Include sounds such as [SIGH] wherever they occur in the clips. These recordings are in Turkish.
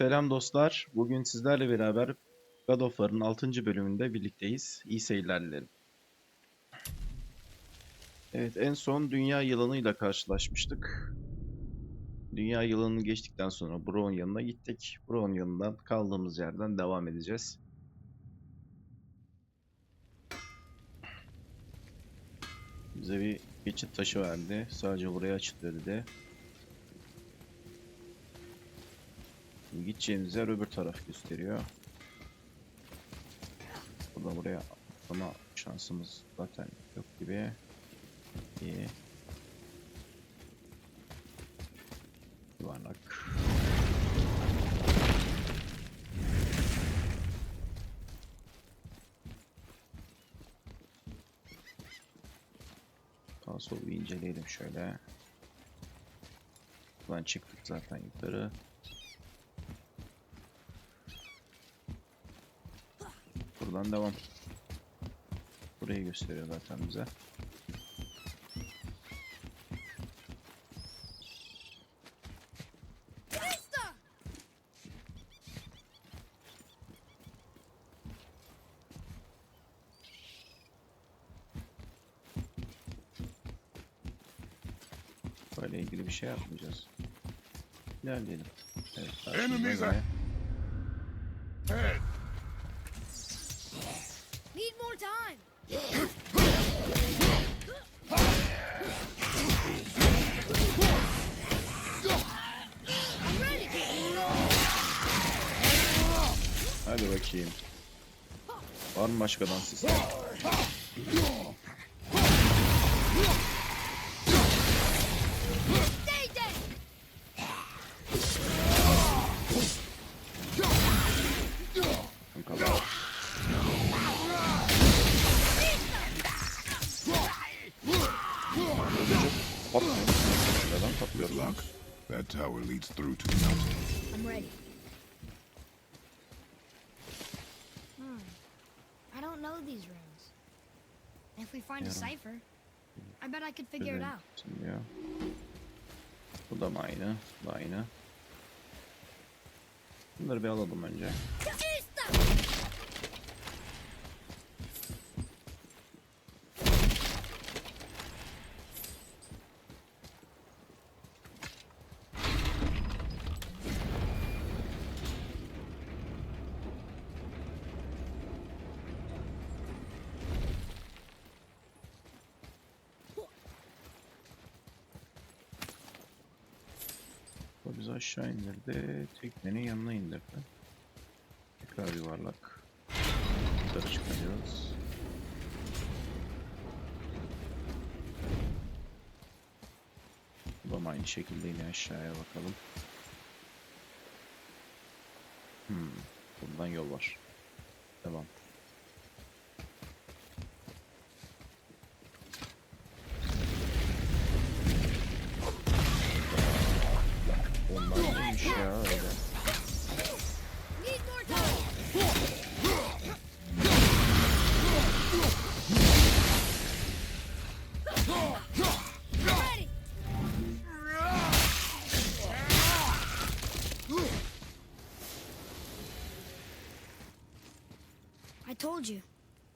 Selam dostlar. Bugün sizlerle beraber God of War'ın 6. bölümünde birlikteyiz. İyi seyirler dilerim. Evet, en son Dünya Yılanı'yla karşılaşmıştık. Dünya Yılanı'nı geçtikten sonra Brown yanına gittik. Brown yanından kaldığımız yerden devam edeceğiz. Bize bir geçit taşı verdi. Sadece buraya açılıyor dedi. Gideceğimiz yer öbür taraf gösteriyor. Burada buraya atlama şansımız zaten yok gibi. İyi. Yuvarlak. Sağ sol bir inceleyelim şöyle. Buradan çıktık zaten yukarı. Buradan devam. Burayı gösteriyor zaten bize. Böyle ilgili bir şey yapmayacağız. İlerleyelim. Evet, Enemies yine- Hadi bakayım. Var mı başka dans these runes. If we find a cipher, I bet I could figure it out. açılıyor. Bu da mı aynı? Bu da aynı. Bunları bir alalım önce. Bu bizi aşağı indirdi. Teknenin yanına indirdi. Tekrar yuvarlak. Yukarı çıkarıyoruz. Bu da aynı şekilde yine aşağıya bakalım. Hmm, buradan yol var. Devam. Told you.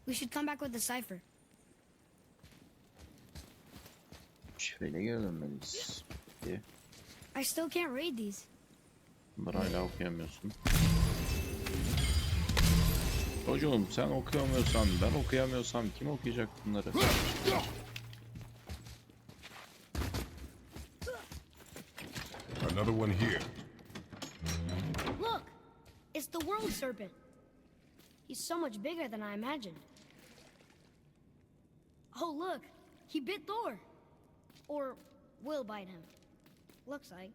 We should come back with the cipher. Şifreyle geri dönmeliyiz. İyi. I still can't read these. Bunları hala okuyamıyorsun. Çocuğum sen okuyamıyorsan ben okuyamıyorsam kim okuyacak bunları? Another one here. Look! It's the world serpent. He's so much bigger than I imagined. Oh, look! He bit Thor! Or will bite him. Looks like.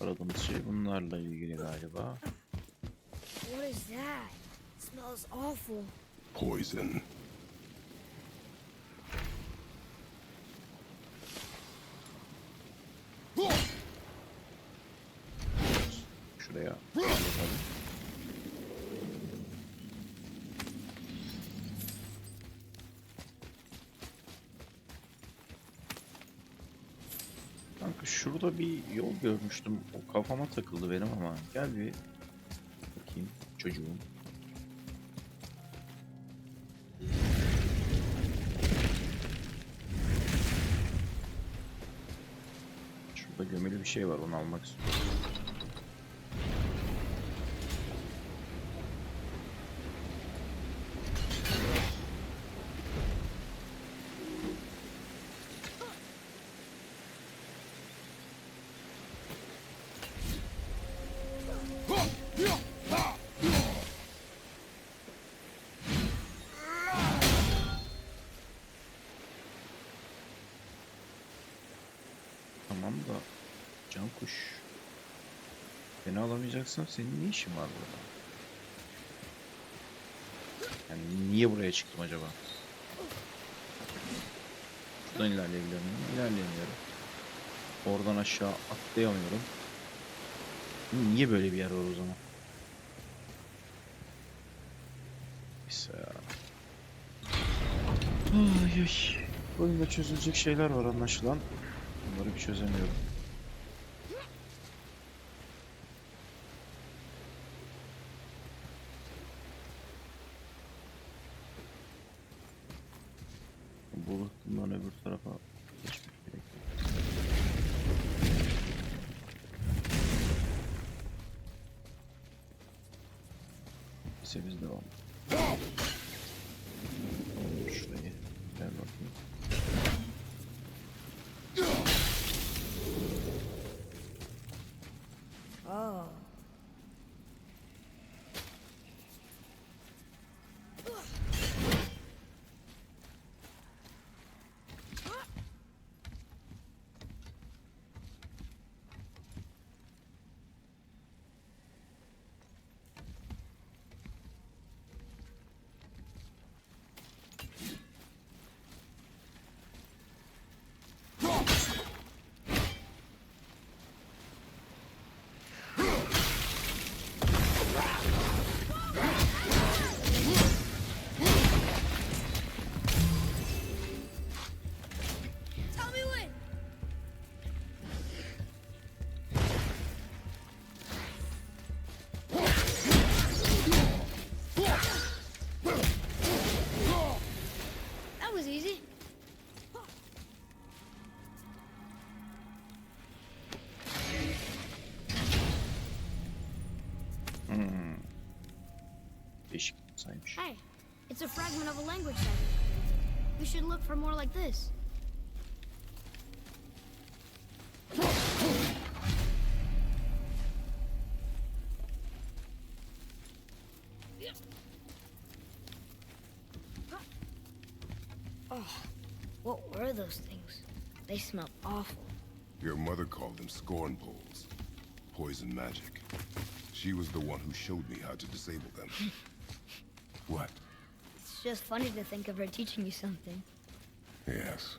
Aradığımız şey bunlarla ilgili galiba. What is that? It smells awful. Poison. Şurada bir yol görmüştüm. O kafama takıldı benim ama. Gel bir bakayım çocuğum. Şurada gömülü bir şey var onu almak istiyorum. Tamam da can kuş. Beni alamayacaksın. Senin ne işin var burada? Yani niye buraya çıktım acaba? Şuradan ilerleyebiliyor muyum? İlerleyemiyorum. Oradan aşağı atlayamıyorum. Niye böyle bir yer var o zaman? Neyse ya. Ay ay. Oyunda çözülecek şeyler var anlaşılan. Bunları bir çözemiyorum. Bu bundan öbür tarafa geçmek gerekiyor. Neyse biz devam. Değişik saymış. Hey, it's a fragment of a language cipher. We should look for more like this. Oh, what were those things? They smell awful. Your mother called them scorn poles. Poison magic. She was the one who showed me how to disable them. [LAUGHS] what? It's just funny to think of her teaching you something. Yes.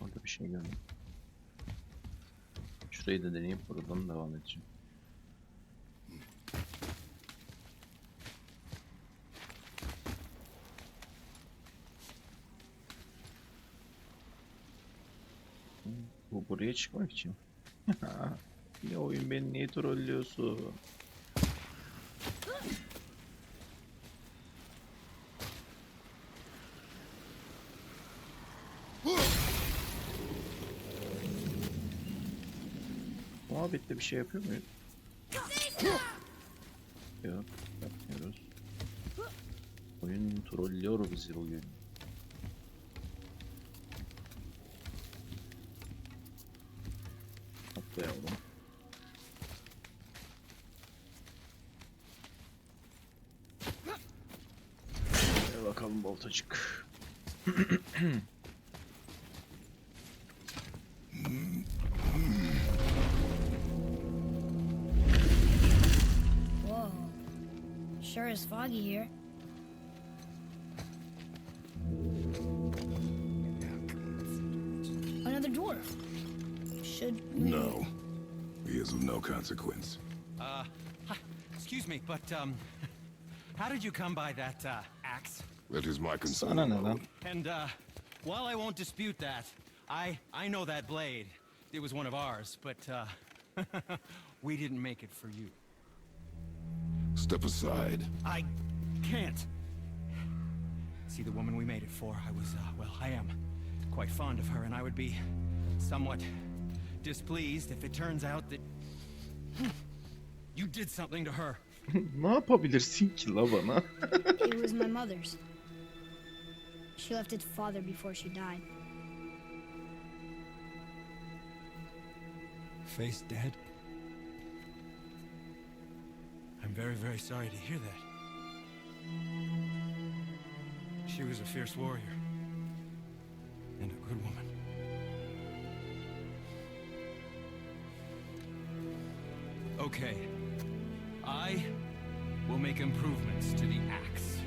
Orada bir şey gördüm. Şurayı da deneyip buradan devam edeceğim. Bu buraya çıkmak için. [LAUGHS] ya oyun beni niye trollüyorsun? Muhabbette bir şey yapıyor muyuz? Yok, yapmıyoruz. Oyun trollüyor bizi bugün. Atlayalım. Hadi bakalım boltacık. Whoa. Sure is foggy here. Should we... No. He is of no consequence. Uh, hi, excuse me, but um, how did you come by that uh, axe? That is my concern. Sana ne lan? alone. And uh, while I won't dispute that, I I know that blade. It was one of ours, but uh, [LAUGHS] we didn't make it for you. Step aside. I can't. See, the woman we made it for, I was, uh, well, I am quite fond of her, and I would be somewhat displeased if it turns out that [LAUGHS] you did something to her. ne yapabilirsin ki la bana? It was my mother's. She left its father before she died. Face dead? I'm very, very sorry to hear that. She was a fierce warrior. And a good woman. Okay. I will make improvements to the axe.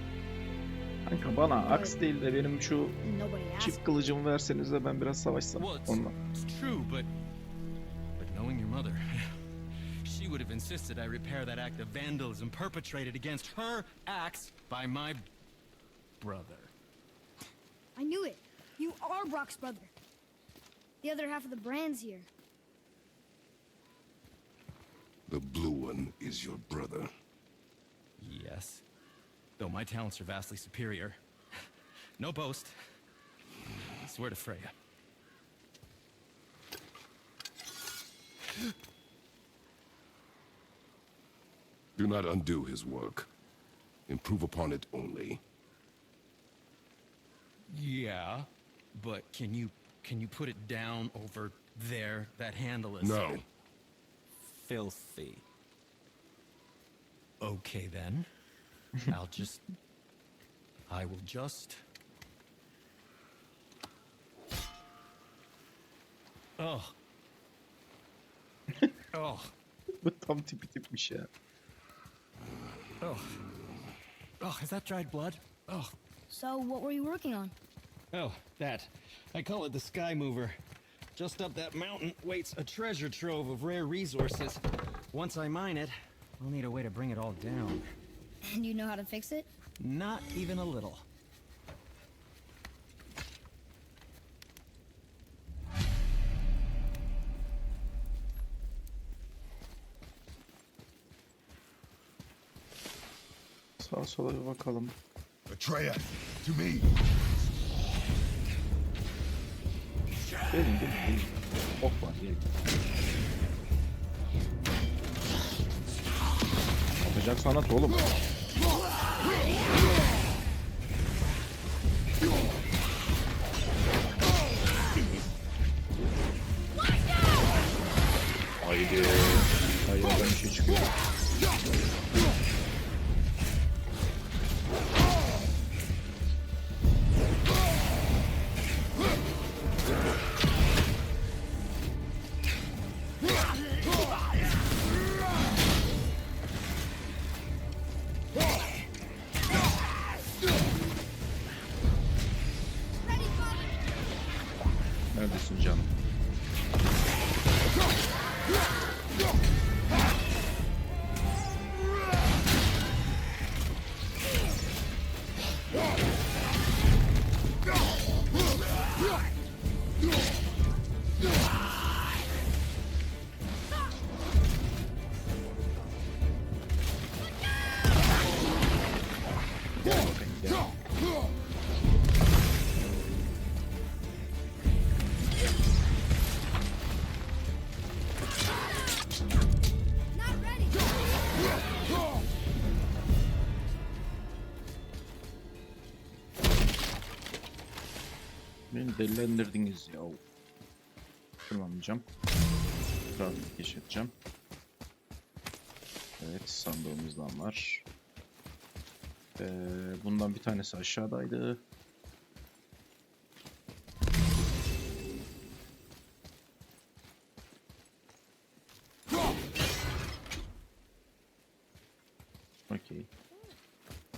Kanka bana aks değil de benim şu Nobody asked. çift kılıcımı verseniz de ben biraz savaşsam Well, it's, onunla. it's true, but but knowing your mother, [LAUGHS] she would have insisted I repair that act of vandalism perpetrated against her axe by my brother. I knew it. You are Brock's brother. The other half of the brand's here. The blue one is your brother. Yes, though my talents are vastly superior. No boast. I swear to Freya. Do not undo his work. Improve upon it only. Yeah, but can you can you put it down over there? That handle is No. Filthy. Okay then. [LAUGHS] I'll just I will just Oh. [LAUGHS] oh. Bu tam tipi tipmiş ya. Oh. Oh, is that dried blood? Oh. So, what were you working on? Oh, that. I call it the Sky Mover. Just up that mountain waits a treasure trove of rare resources. Once I mine it, I'll need a way to bring it all down. And you know how to fix it? Not even a little. Sağa sola bir bakalım. Atreya, to me. Gelin gelin gelin. Ok var gelin. Yapacak sanat oğlum. Delilendirdiniz ya. Kullanmayacağım. Trafik geçireceğim. Evet sandığımızdan var. Ee, bundan bir tanesi aşağıdaydı. Okey.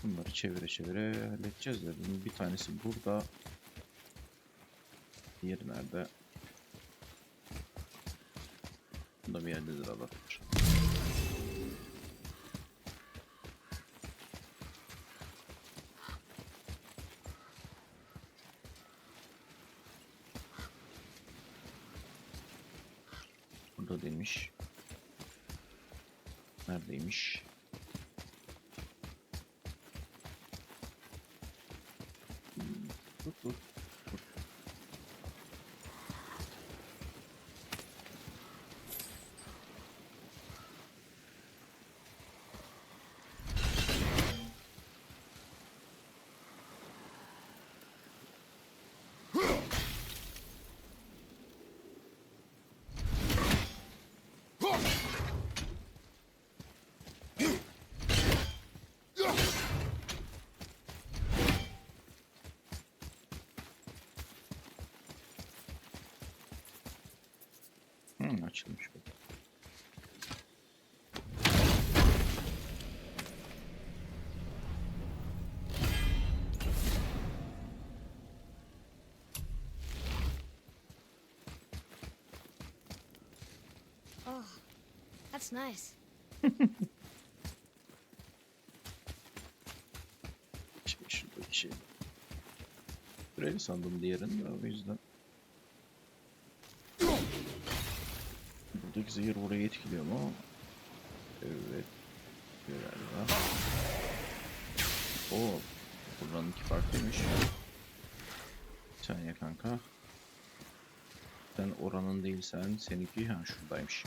Bunları çevire çevire halledeceğiz de bunun bir tanesi burada. Diğeri nerede? Bunda bir yerdedir adam. Açılmış. Oh, that's nice. [LAUGHS] Şimdi şuradaki şey. Süreli sandım diğerini o yüzden. Buradaki zehir burayı etkiliyor mu? Evet. Galiba. Oo. Buranın iki farklıymış. Bir saniye kanka. Sen oranın değilsen seninki ha şuradaymış.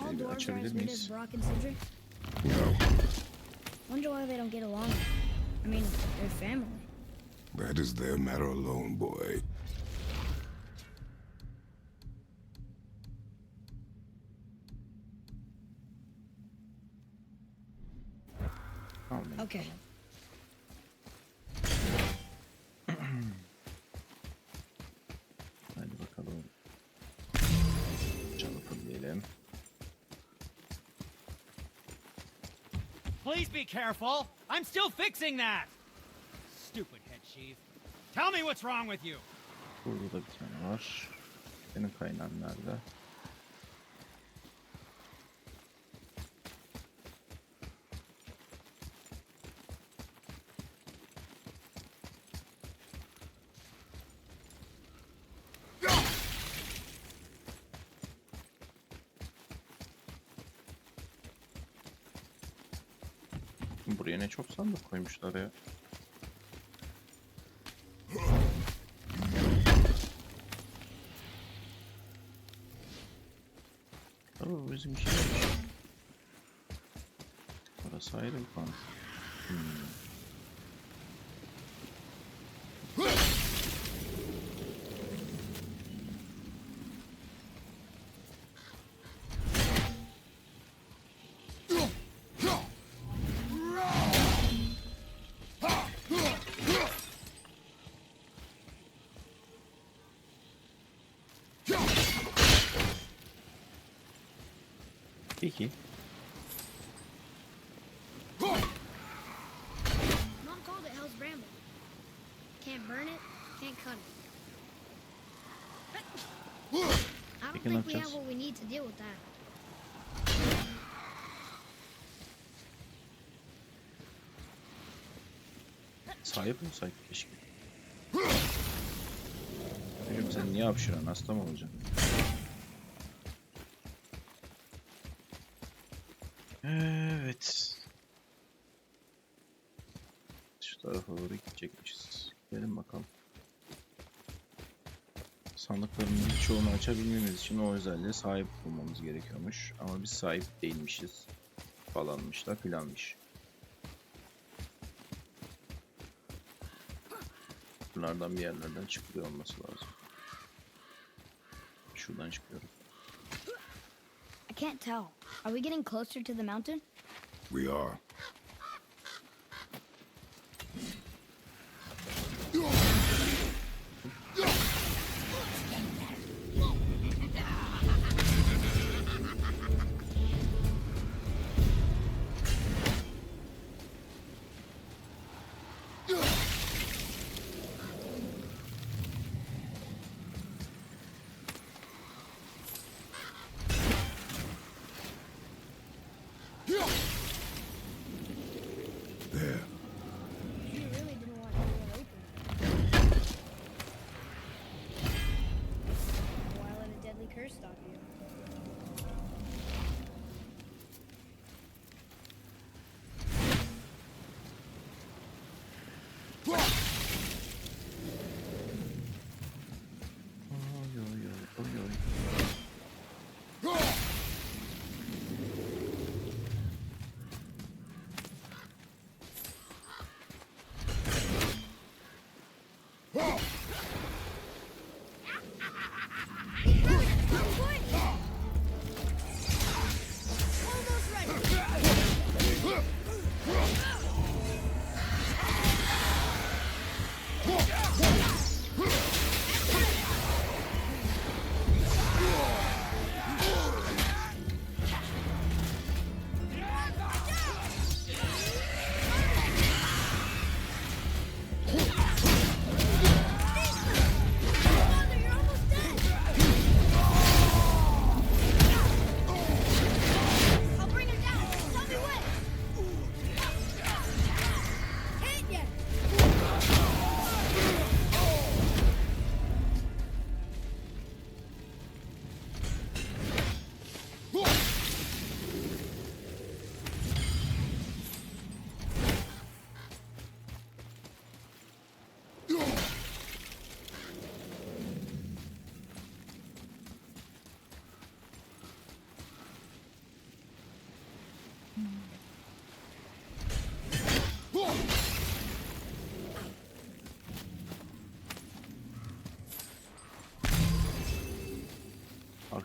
Şöyle açabilir miyiz? No, Wonder why they don't get along. I mean, they're family. That is their matter alone, boy. Tamam. Okay. Hadi bakalım. Çalıpın diyelim. Please be careful. I'm still fixing that. Chief. Tell me what's wrong with you. Burada da bir tane var. Senin kaynağın nerede? Buraya ne çok sandık koymuşlar ya. Bizim şeymiş. Orası ayrı bir konu. Hmm. Peki. Mom called it Hell's Bramble. Can't burn it, can't cut it. I don't think we have what we need to deal with that. Sahip olsaydık keşke. Sen niye hapşıran? Hasta mı olacaksın? Evet. Şu tarafa doğru gidecekmişiz. Gelin bakalım. Sandıkların birçoğunu açabilmemiz için o özelliğe sahip olmamız gerekiyormuş. Ama biz sahip değilmişiz. Falanmış da filanmış. Bunlardan bir yerlerden çıkıyor olması lazım. Şuradan çıkıyorum. I can't tell. Are we getting closer to the mountain? We are. Whoa!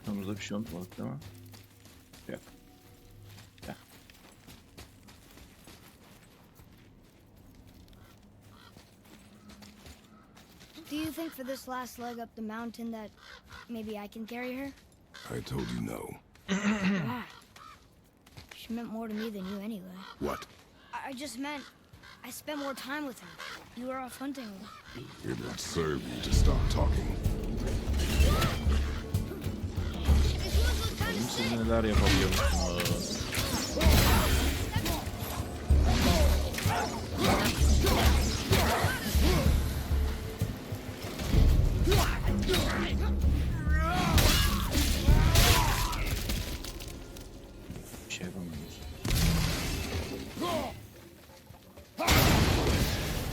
Arkamızda bir şey unutmadık değil mi? Yok. Gel. Do you think for this last leg up the mountain that maybe I can carry her? I told you no. Why? She meant more to me than you anyway. What? I I just meant I spent more time with her. You were off hunting. It would serve you to stop talking. Siz neler yapabiliyorsunuz? Şey yapamıyoruz.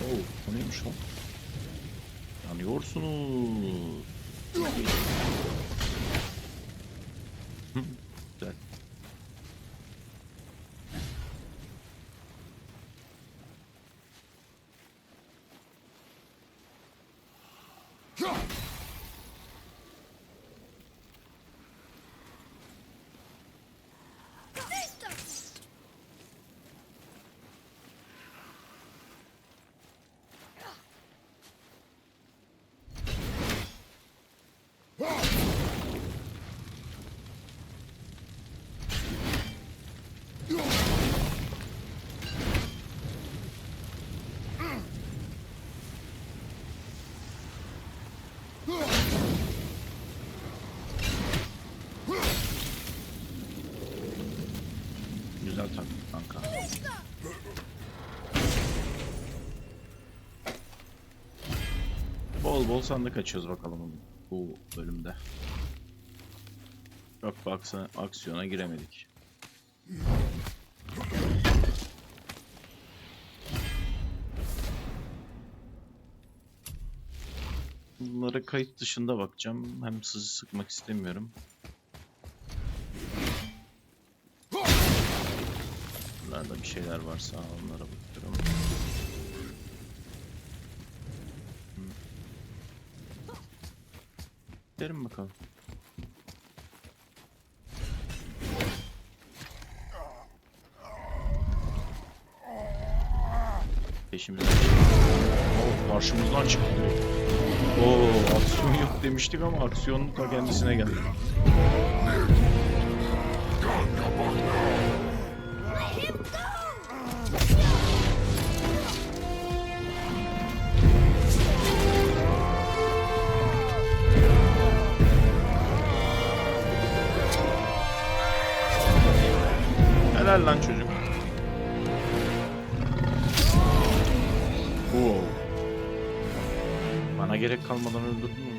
Oo, o neymiş lan? Yanıyorsunuz. Hı, Güzel. Güzel taktik kanka. Bol bol sandık açıyoruz bakalım bu bölümde. Çok baksa aksiyona giremedik. Bunlara kayıt dışında bakacağım. Hem sizi sıkmak istemiyorum. Bunlarda bir şeyler varsa onlara bakıyorum. Gidelim bakalım. Peşimizden Oo, karşımızdan çıktı. Oo, aksiyon yok demiştik ama aksiyon da kendisine geldi. Helal lan çocuk. Oo. Bana gerek kalmadan öldürdün mü?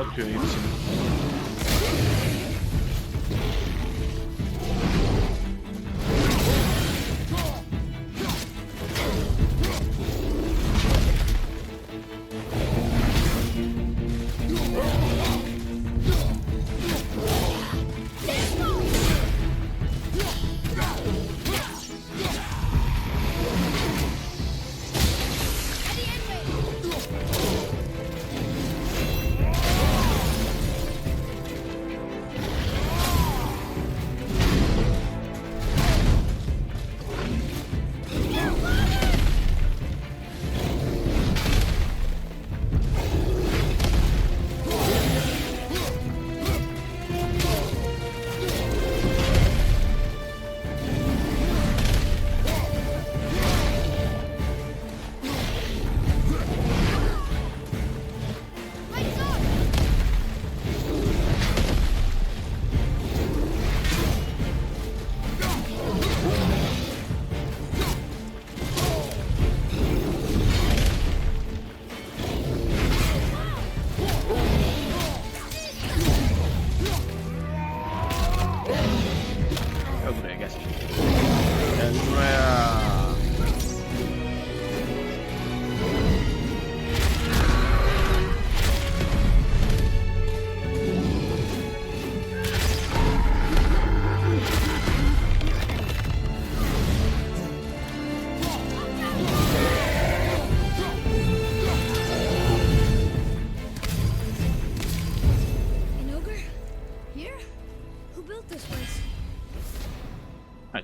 Bize atıyor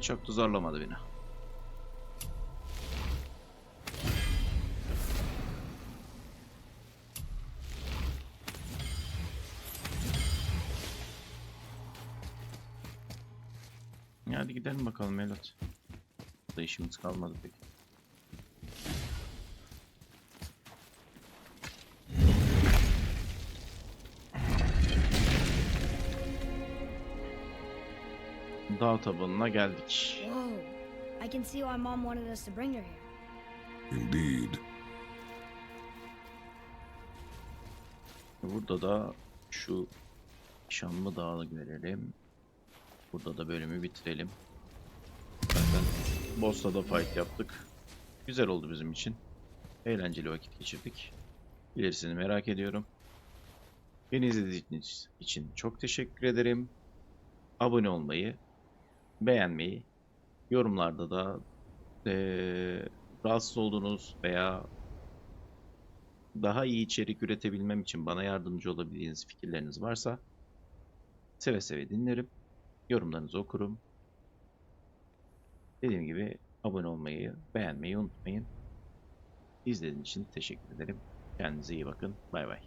çok da zorlamadı beni. Hadi gidelim bakalım evlat. Burada işimiz kalmadı pek. Dağ tabanına geldik. Whoa. I can see why Mom wanted us to bring her here. Indeed. Burada da şu Şanlı Dağ'ı görelim. Burada da bölümü bitirelim. Zaten boss'la da fight yaptık. Güzel oldu bizim için. Eğlenceli vakit geçirdik. İlerisini merak ediyorum. Beni izlediğiniz için çok teşekkür ederim. Abone olmayı, beğenmeyi, yorumlarda da eee, rahatsız olduğunuz veya daha iyi içerik üretebilmem için bana yardımcı olabildiğiniz fikirleriniz varsa seve seve dinlerim. Yorumlarınızı okurum. Dediğim gibi abone olmayı, beğenmeyi unutmayın. İzlediğiniz için teşekkür ederim. Kendinize iyi bakın. Bay bay.